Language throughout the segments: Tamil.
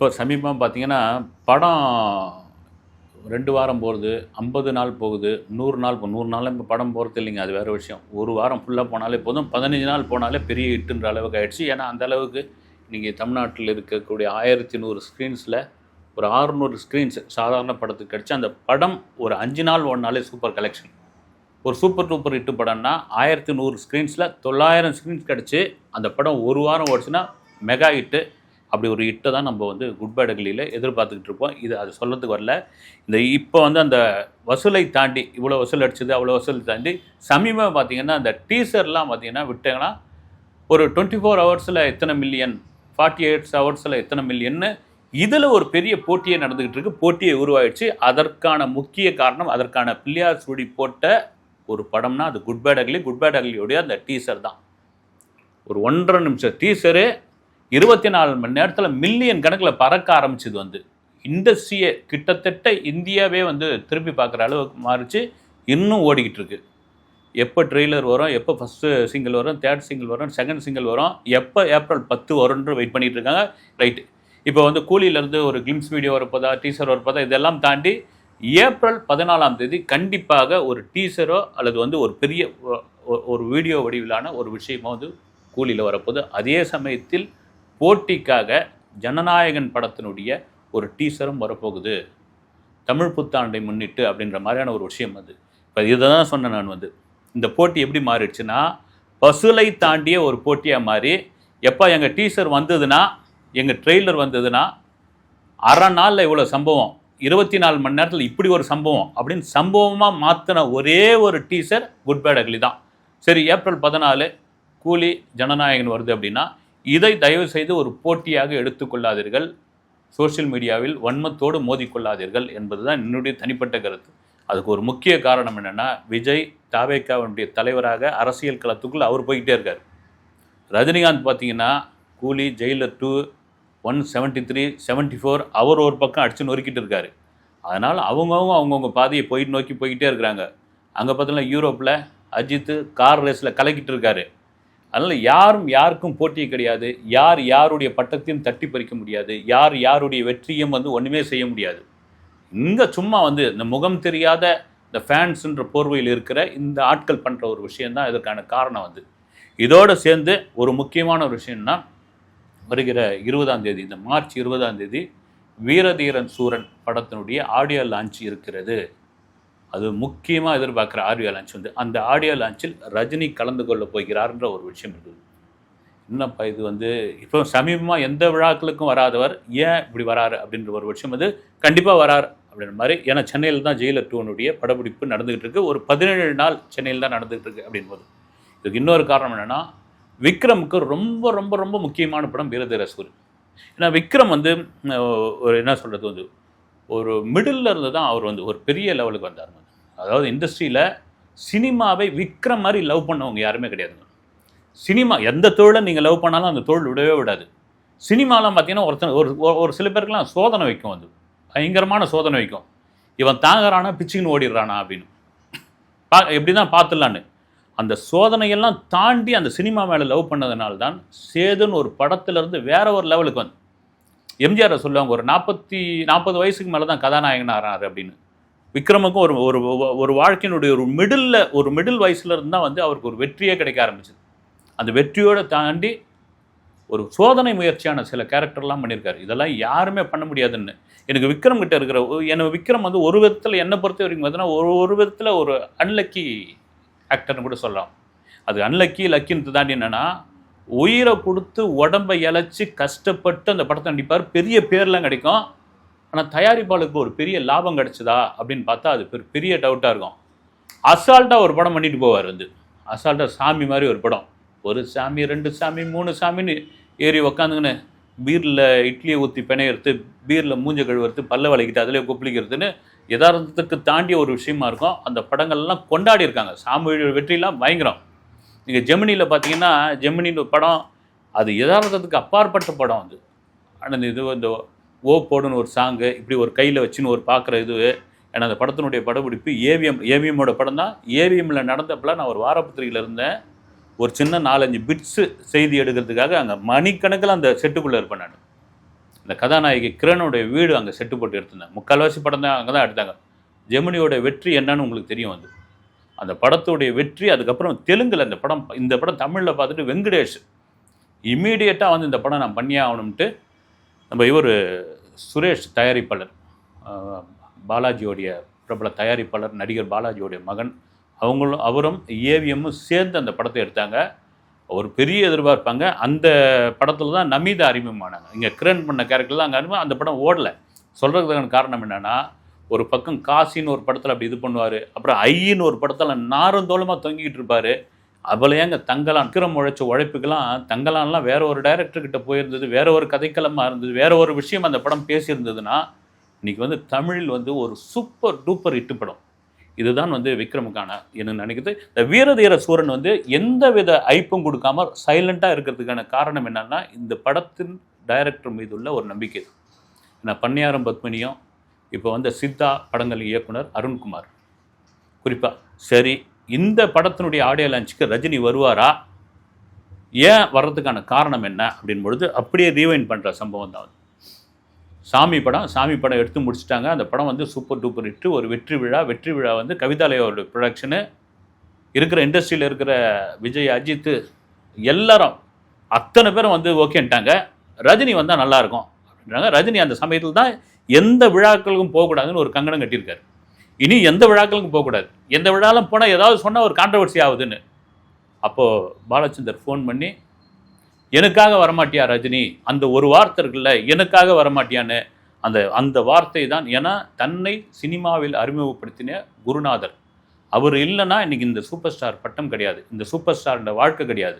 இப்போ சமீபமாக பார்த்தீங்கன்னா படம் ரெண்டு வாரம் போகுது ஐம்பது நாள் போகுது நூறு நாள் இப்போ நூறு நாள் இப்போ படம் போகிறது இல்லைங்க அது வேறு விஷயம். ஒரு வாரம் ஃபுல்லாக போனாலே போதும் பதினஞ்சு நாள் போனாலே பெரிய ஹிட்டுன்ற அளவுக்கு ஆகிடுச்சு ஏன்னா அந்த அளவுக்கு இன்றைக்கி தமிழ்நாட்டில் இருக்கக்கூடிய ஆயிரத்தி நூறு ஸ்க்ரீன்ஸில் ஒரு ஆறுநூறு ஸ்க்ரீன்ஸ் சாதாரண படத்துக்கு கிடச்சி அந்த படம் ஒரு அஞ்சு நாள் ஓடினாலே சூப்பர் கலெக்ஷன் ஒரு சூப்பர் டூப்பர் ஹிட்டு படம்னா ஆயிரத்தி நூறு ஸ்க்ரீன்ஸில் தொள்ளாயிரம் ஸ்க்ரீன்ஸ் கிடச்சி அந்த படம் ஒரு வாரம் ஓடிச்சுன்னா மெகா ஹிட்டு அப்படி ஒரு ஹிட்டை தான் நம்ம வந்து குட் பேட் அகலியில் எதிர்பார்த்துக்கிட்டு இருப்போம். இது அது சொல்கிறதுக்கு வரல. இந்த இப்போ வந்து அந்த வசூலை தாண்டி இவ்வளோ வசூல் அடிச்சது அவ்வளோ வசூல் தாண்டி சமீபம் பார்த்திங்கன்னா அந்த டீசர்லாம் பார்த்தீங்கன்னா விட்டாங்கன்னா ஒரு டுவெண்ட்டி ஃபோர் ஹவர்ஸில் எத்தனை மில்லியன் ஃபார்ட்டி எயிட்ஸ் ஹவர்ஸில் எத்தனை மில்லியன்னு இதில் ஒரு பெரிய போட்டியே நடந்துக்கிட்டு இருக்கு. போட்டியை உருவாயிடுச்சு. அதற்கான முக்கிய காரணம் அதற்கான பிள்ளையார் சுடி போட்ட ஒரு படம்னா அது good bad ugly good bad அகலியோடைய அந்த டீசர் தான். ஒரு ஒன்றரை நிமிஷம் டீசரு இருபத்தி நாலு மணி நேரத்தில் மில்லியன் கணக்கில் பறக்க ஆரம்பிச்சது வந்து. இண்டஸ்ட்ரியை கிட்டத்தட்ட இந்தியாவே வந்து திரும்பி பார்க்குற அளவுக்கு மாறிச்சு. இன்னும் ஓடிக்கிட்டு இருக்கு. எப்போ ட்ரெய்லர் வரும் எப்போ ஃபஸ்ட்டு சிங்கிள் வரும் தேர்ட் சிங்கிள் வரும் செகண்ட் சிங்கிள் வரும் எப்போ ஏப்ரல் பத்து வரும்னு வெயிட் பண்ணிகிட்டு இருக்காங்க. ரைட்டு இப்போ வந்து கூலியிலேருந்து ஒரு கிளிம்ஸ் வீடியோ வரப்போதா டீசர் வரப்போதா இதெல்லாம் தாண்டி ஏப்ரல் பதினாலாம் தேதி கண்டிப்பாக ஒரு டீசரோ அல்லது வந்து ஒரு பெரிய ஒரு வீடியோ வடிவிலான ஒரு விஷயமோ வந்து கூலியில் வரப்போகுது. அதே சமயத்தில் போட்டிக்காக ஜனநாயகன் படத்தினுடைய ஒரு டீசரும் வரப்போகுது. தமிழ் புத்தாண்டை முன்னிட்டு அப்படின்ற மாதிரியான ஒரு விஷயம் அது. இப்போ இதை தான் சொன்னேன் நான் வந்து. இந்த போட்டி எப்படி மாறிடுச்சுன்னா பசுலை தாண்டிய ஒரு போட்டியாக மாறி எப்போ எங்கள் டீசர் வந்ததுன்னா எங்கள் ட்ரெய்லர் வந்ததுன்னா அரை நாளில் இவ்வளோ சம்பவம். இருபத்தி நாலு மணி நேரத்தில் இப்படி ஒரு சம்பவம் அப்படின்னு சம்பவமாக மாற்றின ஒரே ஒரு டீசர் குட் பேட் அக்லி தான். சரி ஏப்ரல் பதினாலு கூலி ஜனநாயகன் வருது அப்படின்னா இதை தயவு செய்து ஒரு போட்டியாக எடுத்துக்கொள்ளாதீர்கள். சோஷியல் மீடியாவில் வன்மத்தோடு மோதிக்கொள்ளாதீர்கள் என்பதுதான் என்னுடைய தனிப்பட்ட கருத்து. அதுக்கு ஒரு முக்கிய காரணம் என்னென்னா விஜய் தாவேக்காவினுடைய தலைவராக அரசியல் களத்துக்குள் அவர் போய்கிட்டே இருக்கார். ரஜினிகாந்த் பார்த்தீங்கன்னா Coolie Jailer two one seventy three seventy four அவர் ஒரு பக்கம் அடிச்சு நொறுக்கிட்டு இருக்கார். அதனால் அவங்கவுங்க அவங்கவுங்க பாதையை போயிட்டு நோக்கி போய்கிட்டே இருக்கிறாங்க. அங்கே பார்த்தீங்கன்னா யூரோப்பில் அஜித்து கார் ரேஸில் கலக்கிட்டு இருக்காரு. அதனால் யாரும் யாருக்கும் போட்டி கிடையாது. யார் யாருடைய பட்டத்தையும் தட்டி பறிக்க முடியாது. யார் யாருடைய வெற்றியும் வந்து ஒன்றுமே செய்ய முடியாது. இங்கே சும்மா வந்து இந்த முகம் தெரியாத இந்த ஃபேன்ஸுன்ற போர்வையில் இருக்கிற இந்த ஆட்கள் பண்ணுற ஒரு விஷயந்தான் இதற்கான காரணம் வந்து இதோடு சேர்ந்து ஒரு முக்கியமான ஒரு விஷயம்னா வருகிற இருபதாம் தேதி இந்த மார்ச் இருபதாம் தேதி வீரதீரன் சூரன் படத்தினுடைய ஆடியோ லான்ச் இருக்கிறது. அது முக்கியமாக எதிர்பார்க்குற ஆடியோ லான்ச் வந்து அந்த ஆடியோ லான்ச்சில் ரஜினி கலந்து கொள்ள போகிறார்ன்ற ஒரு விஷயம் இருக்குது. என்னப்பா இது வந்து இப்போ சமீபமாக எந்த விழாக்களுக்கும் வராதவர் ஏன் இப்படி வராரு அப்படின்ற ஒரு விஷயம் வந்து கண்டிப்பாக வரார் அப்படின்ற மாதிரி ஏன்னா சென்னையில் தான் ஜெயிலர் டூனுடைய படப்பிடிப்பு நடந்துகிட்டு இருக்கு. ஒரு பதினேழு நாள் சென்னையில் தான் நடந்துகிட்டு இருக்கு அப்படின்போது இதுக்கு இன்னொரு காரணம் என்னென்னா விக்ரமுக்கு ரொம்ப ரொம்ப ரொம்ப முக்கியமான படம் வீரதீர சூரன் ஏன்னா விக்ரம் வந்து ஒரு என்ன சொல்கிறது வந்து ஒரு மிடில் இருந்து தான் அவர் வந்து ஒரு பெரிய லெவலுக்கு வந்தார் அதாவது இண்டஸ்ட்ரியில் சினிமாவை விற்கிற மாதிரி லவ் பண்ணவங்க யாருமே கிடையாதுங்க சினிமா எந்த தொழிலை நீங்கள் லவ் பண்ணாலும் அந்த தொழில் விடவே விடாது. சினிமாலாம் பார்த்தீங்கன்னா ஒருத்தன் ஒரு ஒரு- ஒரு சில பேருக்குலாம் சோதனை வைக்கும் அது. பயங்கரமான சோதனை வைக்கும். இவன் தாங்குறானா பிச்சுக்குன்னு ஓடிடுறானா அப்படின்னு. பா எப்படி தான் பார்த்துடலான்னு. அந்த சோதனையெல்லாம் தாண்டி அந்த சினிமா மேலே லவ் பண்ணதுனால தான் சேதுன்னு ஒரு படத்துலேருந்து வேற ஒரு லெவலுக்கு வந்து. எம்ஜிஆரை சொல்லுவாங்க ஒரு நாற்பத்தி நாற்பது வயசுக்கு மேலே தான் கதாநாயகன் ஆறாரு அப்படின்னு. விக்ரமுக்கும் ஒரு ஒரு ஒரு வாழ்க்கையினுடைய ஒரு மிடில் ஒரு மிடில் வயசுல இருந்தால் வந்து அவருக்கு ஒரு வெற்றியே கிடைக்க ஆரம்பிச்சது. அந்த வெற்றியோட தாண்டி ஒரு சோதனை முயற்சியான சில கேரக்டர்லாம் பண்ணியிருக்காரு இதெல்லாம் யாருமே பண்ண முடியாதுன்னு. எனக்கு விக்ரம் கிட்ட இருக்கிற எனக்கு விக்ரம் வந்து ஒரு விதத்தில் என்னை பொறுத்த வரைக்கும் பார்த்தீங்கன்னா ஒரு ஒரு விதத்தில் ஒரு அன்லக்கி ஆக்டர்னு கூட சொல்லலாம். அது அன்லக்கி லக்கின்னு தாண்டி என்னென்னா உயிரை கொடுத்து உடம்பை இழைச்சி கஷ்டப்பட்டு அந்த படத்தை நடிப்பார். பெரிய பேர்லாம் கிடைக்கும். ஆனால் தயாரிப்பாளருக்கு ஒரு பெரிய லாபம் கிடைச்சதா அப்படின்னு பார்த்தா அது பெரு- பெரிய டவுட்டாக இருக்கும். அசால்ட்டாக ஒரு படம் பண்ணிட்டு போவார் வந்து. அசால்ட்டாக சாமி மாதிரி ஒரு படம். ஒரு சாமி ரெண்டு சாமி மூணு சாமின்னு ஏறி உக்காந்துங்கன்னு பீரில் இட்லியை ஊற்றி பிணையிறது பீரில் மூஞ்ச கழுவுறது பல்ல வளைக்கிட்டு அதிலே கொப்பளிக்கிறதுன்னு யதார்த்தத்துக்கு தாண்டிய ஒரு விஷயமா இருக்கும். அந்த படங்கள்லாம் கொண்டாடி இருக்காங்க. சாமி வெற்றிலாம் பயங்கரம். நீங்கள் ஜெமினியில் பார்த்தீங்கன்னா ஜெமினின்னு ஒரு படம் அது யதார்த்தத்துக்கு அப்பாற்பட்ட படம் அது. ஆனால் இது இந்த ஓ போடுன்னு ஒரு சாங்கு இப்படி ஒரு கையில் வச்சுன்னு ஒரு பார்க்குற இது ஏன்னா அந்த படத்தினுடைய படப்பிடிப்பு ஏவிஎம் ஏவிஎம்மோட படம் தான். ஏவிஎம்மில் நடந்தப்பல நான் ஒரு வாரப்பத்திரிகையில் இருந்தேன். ஒரு சின்ன நாலஞ்சு பிட்ஸு செய்தி எடுக்கிறதுக்காக அங்கே மணிக்கணக்கில் அந்த செட்டுக்குள்ளே இருப்பேன் நான். இந்த கதாநாயகி கிரணுடைய வீடு அங்கே செட்டு போட்டு எடுத்திருந்தேன். முக்கால்வாசி படம் தான் அங்கே தான் எடுத்தாங்க. ஜெமினியோட வெற்றி என்னன்னு உங்களுக்கு தெரியும் வந்து அந்த படத்துடைய வெற்றி அதுக்கப்புறம் தெலுங்கில் இந்த படம் இந்த படம் தமிழில் பார்த்துட்டு வெங்கடேஷ். இம்மீடியட்டாக வந்து இந்த படம் நான் பண்ணியே ஆகணும்ட்டு நம்ம இவர் சுரேஷ் தயாரிப்பாளர் பாலாஜியோடைய பிரபல தயாரிப்பாளர் நடிகர் பாலாஜியோடைய மகன். அவங்களும் அவரும் ஏவிஎம்மும் சேர்ந்து அந்த படத்தை எடுத்தாங்க. ஒரு பெரிய எதிர்பார்ப்பாங்க. அந்த படத்தில் தான் நமிதா அறிமுகமானாங்க. இங்கே கிரண் பண்ண கேரக்டர் தான் அங்கே அறிமுகம். அந்த படம் ஓடலை. சொல்கிறதுக்கான காரணம் என்னென்னா ஒரு பக்கம் காசின்னு ஒரு படத்தில் அப்படி இது பண்ணுவார். அப்புறம் ஐயின்னு ஒரு படத்தில் நாரந்தோளமாக தொங்கிக்கிட்டு இருப்பார். அவளையங்க தங்கலான் விக்ரம் உழைச்ச உழைப்புக்கெல்லாம் தங்கலான்லாம் வேற ஒரு டைரக்டர் கிட்ட போயிருந்தது வேற ஒரு கதைக்களமாக இருந்தது வேற ஒரு விஷயம் அந்த படம் பேசியிருந்ததுன்னா இன்னைக்கு வந்து தமிழில் வந்து ஒரு சூப்பர் டூப்பர் இட்டு படம். இதுதான் வந்து விக்ரமுக்கான என்ன நினைக்குது. இந்த வீரதீர சூரன் வந்து எந்த வித ஐப்பும் கொடுக்காம சைலண்ட்டாக இருக்கிறதுக்கான காரணம் என்னன்னா இந்த படத்தின் டைரக்டர் மீது உள்ள ஒரு நம்பிக்கை நான் பன்னியாரம் பத்மினியும் இப்போ வந்து சித்தா படங்கள் இயக்குனர் அருண்குமார். குறிப்பாக சரி இந்த படத்தினுடைய ஆடியோ லான்ச்சுக்கு ரஜினி வருவாரா? ஏன் வர்றதுக்கான காரணம் என்ன அப்படின் பொழுது அப்படியே ரீவைன் பண்ணுற சம்பவம் தான் சாமி படம் சாமி படம் எடுத்து முடிச்சிட்டாங்க. அந்த படம் வந்து சூப்பர் டூப்பர் இட்டு ஒரு வெற்றி விழா. வெற்றி விழா வந்து கவிதாலயோட ப்ரொடக்ஷனு இருக்கிற இண்டஸ்ட்ரியில் இருக்கிற விஜய் அஜித் எல்லாரும் அத்தனை பேரும் வந்து ஓகேன்ட்டாங்க ரஜினி வந்தால் நல்லாயிருக்கும் அப்படின்றாங்க. ரஜினி அந்த சமயத்தில் தான் எந்த விழாக்களுக்கும் போகக்கூடாதுன்னு ஒரு கங்கணம் கட்டியிருக்காரு. இனி எந்த விழாக்களுக்கும் போகக்கூடாது. எந்த விழாலும் போனால் ஏதாவது சொன்னால் ஒரு கான்ட்ரவர்சி ஆகுதுன்னு. அப்போது பாலச்சந்தர் ஃபோன் பண்ணி எனக்காக வரமாட்டியா ரஜினி? அந்த ஒரு வார்த்தை இருக்குல்ல எனக்காக வரமாட்டியான்னு? அந்த அந்த வார்த்தை தான். ஏன்னா தன்னை சினிமாவில் அறிமுகப்படுத்தின குருநாதர். அவர் இல்லைன்னா இன்றைக்கி இந்த சூப்பர் ஸ்டார் பட்டம் கிடையாது. இந்த சூப்பர் ஸ்டாரோட வாழ்க்கை கிடையாது.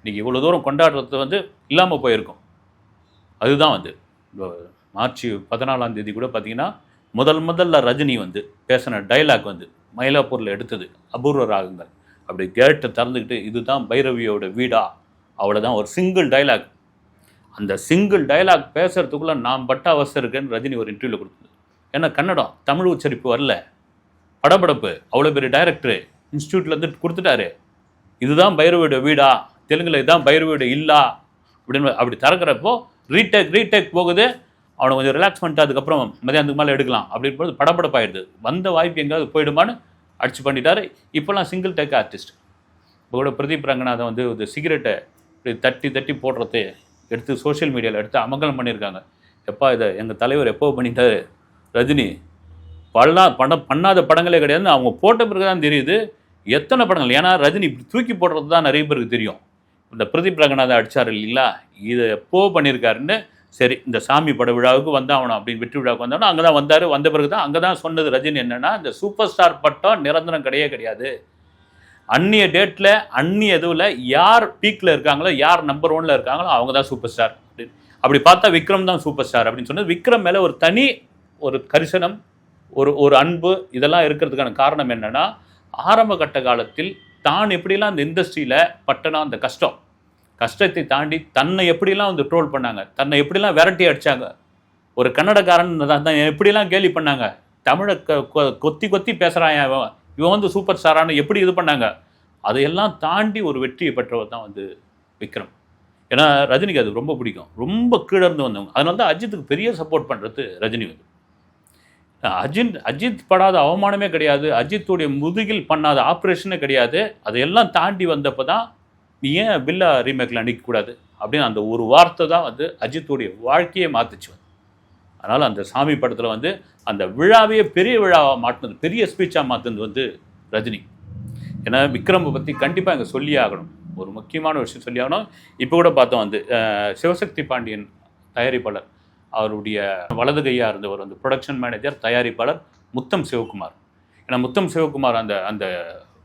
இன்றைக்கி இவ்வளோ தூரம் கொண்டாடுறது வந்து இல்லாமல் போயிருக்கும். அதுதான் வந்து. மார்ச் பதினாலாம் தேதி கூட பார்த்தீங்கன்னா முதல் முதல்ல ரஜினி வந்து பேசின டைலாக் வந்து மயிலாப்பூரில் எடுத்தது அபூர்வ ராகங்கள். அப்படி கேட்டை திறந்துக்கிட்டு இதுதான் பைரவியோட வீடா? அவ்வளோதான் ஒரு சிங்கிள் டைலாக் அந்த சிங்கிள் டைலாக் பேசுறதுக்குள்ளே நான் பட்ட அவசரம் இருக்கேன்னு ரஜினி ஒரு இன்டர்வியூவில் கொடுத்தது. ஏன்னா கன்னடம்? தமிழ் உச்சரிப்பு வரல. படபடப்பு. அவ்வளோ பெரிய டைரக்டரு இன்ஸ்டியூட்லேருந்து கொடுத்துட்டாரு. இதுதான் பைரவியோட வீடா? தெலுங்குல இதுதான் பைரவியோட இல்லா? அப்படின்னு அப்படி திறக்கிறப்போ ரீடேக் ரீடேக் போகுது. அவனை கொஞ்சம் ரிலாக்ஸ் பண்ணிட்டு அதுக்கப்புறம் மதியானத்துக்கு மேலே எடுக்கலாம். அப்படின்போது படப்படப்பாயிடுது படபடப்பாயிடுது. வந்த வாய்ப்பு எங்கேயாவது போயிடுமான்னு அடிச்சு பண்ணிட்டாரு. இப்போல்லாம் சிங்கிள் டேக் ஆர்டிஸ்ட் இப்போ கூட பிரதீப் ரங்கநாதன் வந்து ஒரு சிகரெட்டை இப்படி தட்டி தட்டி போடுறது எடுத்து சோஷியல் மீடியாவில் எடுத்து அமங்கலம் பண்ணியிருக்காங்க. எப்பா இதை எங்கள் தலைவர் எப்போ பண்ணிட்டாரு? ரஜினி பல்லா படம் பண்ணாத படங்களே கிடையாதுன்னு அவங்க போட்ட பிறகு தான் தெரியுது. எத்தனை படங்கள்? ஏன்னா ரஜினி இப்படி தூக்கி போடுறது தான் நிறைய பேருக்கு தெரியும். இந்த பிரதீப் ரங்கநாதன் அடித்தார் இல்லைங்களா? இதை எப்போ பண்ணியிருக்காருன்னு சரி இந்த சாமி பட விழாவுக்கு வந்தாகணும் அப்படின்னு வெற்றி விழாவுக்கு வந்தாலும் அங்கே தான் வந்தார். வந்த பிறகு தான் அங்கே தான் சொன்னது ரஜினி என்னென்னா இந்த சூப்பர் ஸ்டார் பட்டம் நிரந்தரம் கிடையவே கிடையாது. அந்நிய டேட்டில் அந்நிய இதுவில் யார் பீக்கில் இருக்காங்களோ யார் நம்பர் ஒன்ல இருக்காங்களோ அவங்க தான் சூப்பர் ஸ்டார் அப்படின்னு. அப்படி பார்த்தா விக்ரம் தான் சூப்பர் ஸ்டார் அப்படின்னு சொன்னது. விக்ரம் மேலே ஒரு தனி ஒரு கரிசனம் ஒரு ஒரு அன்பு இதெல்லாம் இருக்கிறதுக்கான காரணம் என்னென்னா ஆரம்ப கட்ட காலத்தில் தான் எப்படிலாம் அந்த இண்டஸ்ட்ரியில் பட்டனா அந்த கஷ்டம் கஷ்டத்தை தாண்டி தன்னை எப்படிலாம் வந்து ட்ரோல் பண்ணாங்க? தன்னை எப்படிலாம் விரட்டி அடிச்சாங்க? ஒரு கன்னடக்காரன் தான் எப்படிலாம் கேலி பண்ணாங்க? தமிழை க- கொ- கொத்தி கொத்தி பேசுகிறான் இவன் இவன் வந்து சூப்பர் ஸ்டாரானு எப்படி இது பண்ணாங்க? அதையெல்லாம் தாண்டி ஒரு வெற்றியை பெற்றவர் தான் வந்து விக்ரம். ஏன்னா ரஜினிக்கு அது ரொம்ப பிடிக்கும். ரொம்ப கீழே இருந்து வந்தவங்க. அதனால தான் அஜித்துக்கு பெரிய சப்போர்ட் பண்ணுறது ரஜினி வந்து. அஜித் அஜித் படாத அவமானமே கிடையாது. அஜித்துடைய முதுகில் பண்ணாத ஆப்ரேஷனே கிடையாது. அதையெல்லாம் தாண்டி வந்தப்போ தான் நீ ஏன் பில்லா ரீமேக்கில் நிற்கக்கூடாது அப்படின்னு அந்த ஒரு வார்த்தை தான் வந்து அஜித்துடைய வாழ்க்கையை மாற்றுச்சு அதனால் அந்த சாமி படத்தில் வந்து அந்த விழாவையே பெரிய விழாவாக மாற்றினது பெரிய ஸ்பீச்சாக மாற்றினது வந்து ரஜினி. ஏன்னா விக்ரமை பற்றி கண்டிப்பாக இங்கே சொல்லியே ஆகணும். ஒரு முக்கியமான விஷயம் சொல்லி ஆகணும். இப்போ கூட பார்த்தோம் வந்து சிவசக்தி பாண்டியன் தயாரிப்பாளர் அவருடைய வலது கையாக இருந்தவர் வந்து ப்ரொடக்ஷன் மேனேஜர் தயாரிப்பாளர் முத்தம் சிவகுமார். ஏன்னா முத்தம் சிவகுமார் அந்த அந்த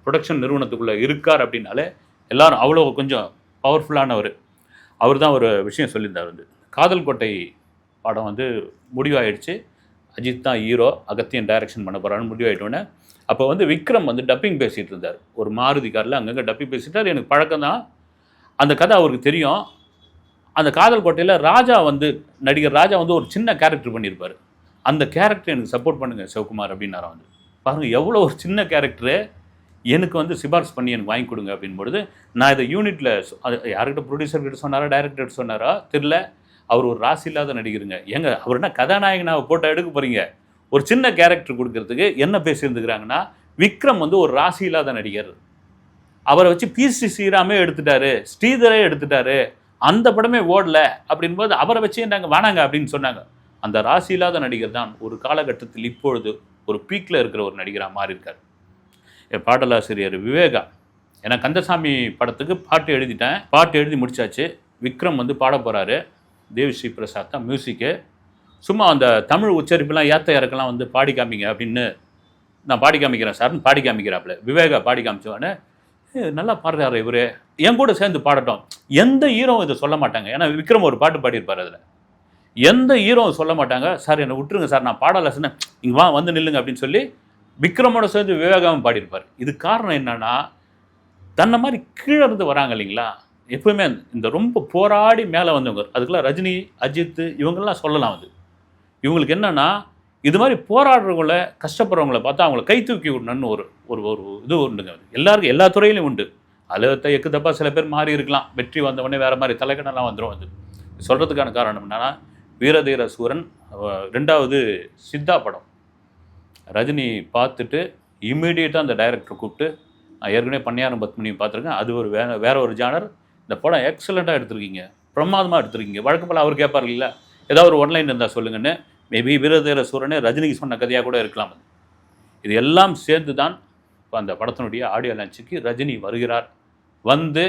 ப்ரொடக்ஷன் நிறுவனத்துக்குள்ளே இருக்கார் அப்படின்னாலே எல்லாரும் அவ்வளோ கொஞ்சம் பவர்ஃபுல்லானவர் அவர் தான் ஒரு விஷயம் சொல்லியிருந்தார் வந்து. காதல் கோட்டை படம் வந்து முடிவாயிடுச்சு. அஜித் தான் ஹீரோ அகத்தியன் டைரக்ஷன் பண்ண போகிறான்னு முடிவாயிட்டோன்னே அப்போ வந்து விக்ரம் வந்து டப்பிங் பேசிகிட்டு இருந்தார். ஒரு மாருதி காரில் அங்கங்கே டப்பிங் பேசிட்டார். எனக்கு பழக்கம் தான். அந்த கதை அவருக்கு தெரியும். அந்த காதல் கோட்டையில் ராஜா வந்து நடிகர் ராஜா வந்து ஒரு சின்ன கேரக்டர் பண்ணியிருப்பார். அந்த கேரக்டர் எனக்கு சப்போர்ட் பண்ணுங்கள் சிவகுமார் அப்படின்னாரா வந்து. பாருங்கள் எவ்வளோ ஒரு சின்ன கேரக்டரு எனக்கு வந்து சிபாரிசு பண்ணி எனக்கு வாங்கி கொடுங்க அப்படின்பொழுது நான் இதை யூனிட்டில் அது யார்கிட்ட ப்ரொடியூசர் கிட்ட சொன்னாரா டைரக்டர் சொன்னாரா தெரில அவர் ஒரு ராசி இல்லாத நடிகருங்க. ஏங்க அவர் என்ன கதாநாயகனாவை போட்டோ எடுக்க போறீங்க? ஒரு சின்ன கேரக்டர் கொடுக்கறதுக்கு என்ன பேசியிருந்துக்கிறாங்கன்னா விக்ரம் வந்து ஒரு ராசி இல்லாத நடிகர். அவரை வச்சு பிசி ஸ்ரீராமே எடுத்துட்டாரு ஸ்ரீதரே எடுத்துட்டாரு அந்த படமே ஓடல அப்படின்போது அவரை வச்சு நாங்கள் வேணாங்க அப்படின்னு சொன்னாங்க. அந்த ராசி இல்லாத நடிகர் தான் ஒரு காலகட்டத்தில் இப்பொழுது ஒரு பீக்கில் இருக்கிற ஒரு நடிகராக மாறி இருக்கார் பாடலாசிரியர் விவேகா. ஏன்னா கந்தசாமி படத்துக்கு பாட்டு எழுதிட்டேன். பாட்டு எழுதி முடிச்சாச்சு. விக்ரம் வந்து பாட போகிறாரு தேவிஸ்ரீ பிரசாத் தான் மியூசிக்கு சும்மா அந்த தமிழ் உச்சரிப்புலாம் ஏத்த இறக்கெல்லாம் வந்து பாடி காமிங்க அப்படின்னு நான் பாடி காமிக்கிறேன் சார்னு பாடி காமிக்கிறாப்புல. விவேகா பாடி காமிச்சோடனே நல்லா பாடுறாரு இவரு. என் கூட சேர்ந்து பாடட்டும். எந்த ஹீரோ இதை சொல்ல மாட்டாங்க. ஏன்னா விக்ரம் ஒரு பாட்டு பாடியிருப்பார் அதில். எந்த ஹீரோ சொல்ல மாட்டாங்க. சார் என்னை விட்டுருங்க சார். நான் பாடலை சொன்னேன். இங்கே வா வந்து நில்லுங்க அப்படின்னு சொல்லி விக்ரமோட சேர்ந்து விவேகாவும் பாடியிருப்பார். இது காரணம் என்னன்னா தன்னை மாதிரி கீழே இருந்து வராங்க இல்லைங்களா? எப்பவுமே இந்த ரொம்ப போராடி மேலே வந்தவங்க அதுக்கெல்லாம் ரஜினி அஜித் இவங்கெல்லாம் சொல்லலாம் அது. இவங்களுக்கு என்னன்னா இது மாதிரி போராடுறவங்கள கஷ்டப்படுறவங்கள பார்த்தா அவங்கள கை தூக்கி விடணும்னு ஒரு ஒரு ஒரு இது உண்டுங்க எல்லாருக்கும் எல்லா துறையிலையும் உண்டு. அதில் எக்கு தப்பா சில பேர் மாறி இருக்கலாம். வெற்றி வந்தவொடனே வேற மாதிரி தலைக்கணெல்லாம் வந்துடும் அது. சொல்கிறதுக்கான காரணம் என்னன்னா வீரதீர சூரன் ரெண்டாவது சித்தா படம். ரஜினி பார்த்துட்டு இம்மீடியட்டாக அந்த டைரக்டர் கூப்பிட்டு நான் ஏற்கனவே பன்னியாரம் பத்மினியும் பார்த்துருக்கேன். அது ஒரு வேற வேற ஒரு ஜானர் இந்த படம் எக்ஸலண்ட்டாக எடுத்திருக்கீங்க. பிரமாதமாக எடுத்திருக்கீங்க. வழக்கம் போல் அவர் கேட்பார் இல்லை ஏதாவது ஒரு ஒன்லைன் இருந்தால் சொல்லுங்கன்னு. மேபி வீரதேர சூரனே ரஜினிக்கு சொன்ன கதையாக கூட இருக்கலாம் அது. இது எல்லாம் சேர்ந்து தான் இப்போ அந்த படத்தினுடைய ஆடியோ லான்ச்சுக்கு ரஜினி வருகிறார். வந்து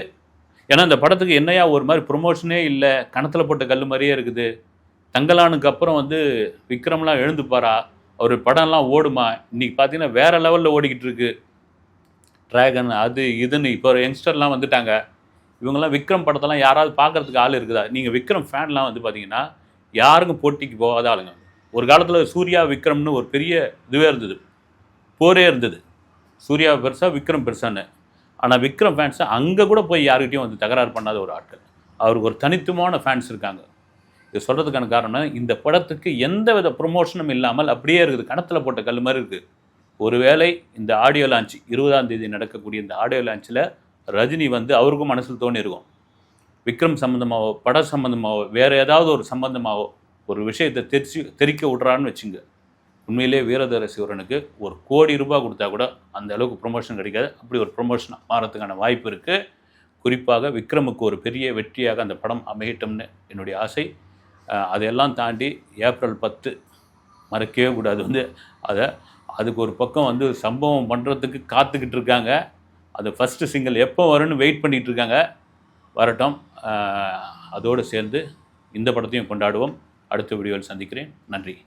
ஏன்னா இந்த படத்துக்கு என்னையா ஒரு மாதிரி ப்ரொமோஷனே இல்லை. கணத்தில் போட்ட கல் மாதிரியே இருக்குது. தங்கலானுக்கு அப்புறம் வந்து விக்ரம்லாம் எழுந்துப்பாரா? அவர் படம்லாம் ஓடுமா? இன்றைக்கி பார்த்தீங்கன்னா வேற லெவலில் ஓடிக்கிட்டு இருக்கு. ட்ராகன் அது இதுன்னு இப்போ யங்ஸ்டர்லாம் வந்துட்டாங்க. இவங்கெல்லாம் விக்ரம் படத்தெல்லாம் யாராவது பார்க்கறதுக்கு ஆள் இருக்குதா? நீங்கள் விக்ரம் ஃபேன்லாம் வந்து பார்த்தீங்கன்னா யாருக்கும் போட்டிக்கு போகாத ஆளுங்க. ஒரு காலத்தில் சூர்யா விக்ரம்னு ஒரு பெரிய இதுவே இருந்தது. போரே இருந்தது. சூர்யா பெருசாக விக்ரம் பெருசான்னு. ஆனால் விக்ரம் ஃபேன்ஸை அங்கே கூட போய் யாருக்கிட்டையும் வந்து தகராறு பண்ணாத ஒரு ஆட்கள். அவருக்கு ஒரு தனித்துவமான ஃபேன்ஸ் இருக்காங்க. இது சொல்கிறதுக்கான காரணம் இந்த படத்துக்கு எந்த வித ப்ரொமோஷனும் இல்லாமல் அப்படியே இருக்குது. கணத்தில் போட்ட கல் மாதிரி இருக்குது ஒருவேளை இந்த ஆடியோ லான்ச் இருபதாம் தேதி நடக்கக்கூடிய இந்த ஆடியோ லான்ச்சில் ரஜினி வந்து அவருக்கும் மனசில் தோணி இருக்கும். விக்ரம் சம்மந்தமாகவோ பட சம்மந்தமாகவோ வேறு ஏதாவது ஒரு சம்மந்தமாகவோ ஒரு விஷயத்தை தெரிச்சு தெரிக்க விட்றான்னு வச்சுங்க. உண்மையிலே வீரதர சிவரனுக்கு ஒரு கோடி ரூபாய் கொடுத்தா கூட அந்த அளவுக்கு ப்ரொமோஷன் கிடைக்காது. அப்படி ஒரு ப்ரொமோஷன் மாறத்துக்கான வாய்ப்பு இருக்குது குறிப்பாக விக்ரமுக்கு ஒரு பெரிய வெற்றியாக அந்த படம் அமையட்டும்னு என்னுடைய ஆசை. அதையெல்லாம் தாண்டி ஏப்ரல் பத்து மறக்கவே கூடாது. வந்து அதை அதுக்கு ஒரு பக்கம் வந்து சம்பவம் பண்ணுறதுக்கு காத்துக்கிட்டு இருக்காங்க. அது ஃபஸ்ட்டு சிங்கிள் எப்போ வரும்னு வெயிட் பண்ணிகிட்டு இருக்காங்க. வரட்டும். அதோடு சேர்ந்து இந்த படத்தையும் கொண்டாடுவோம். அடுத்த வீடியோவில் சந்திக்கிறேன். நன்றி.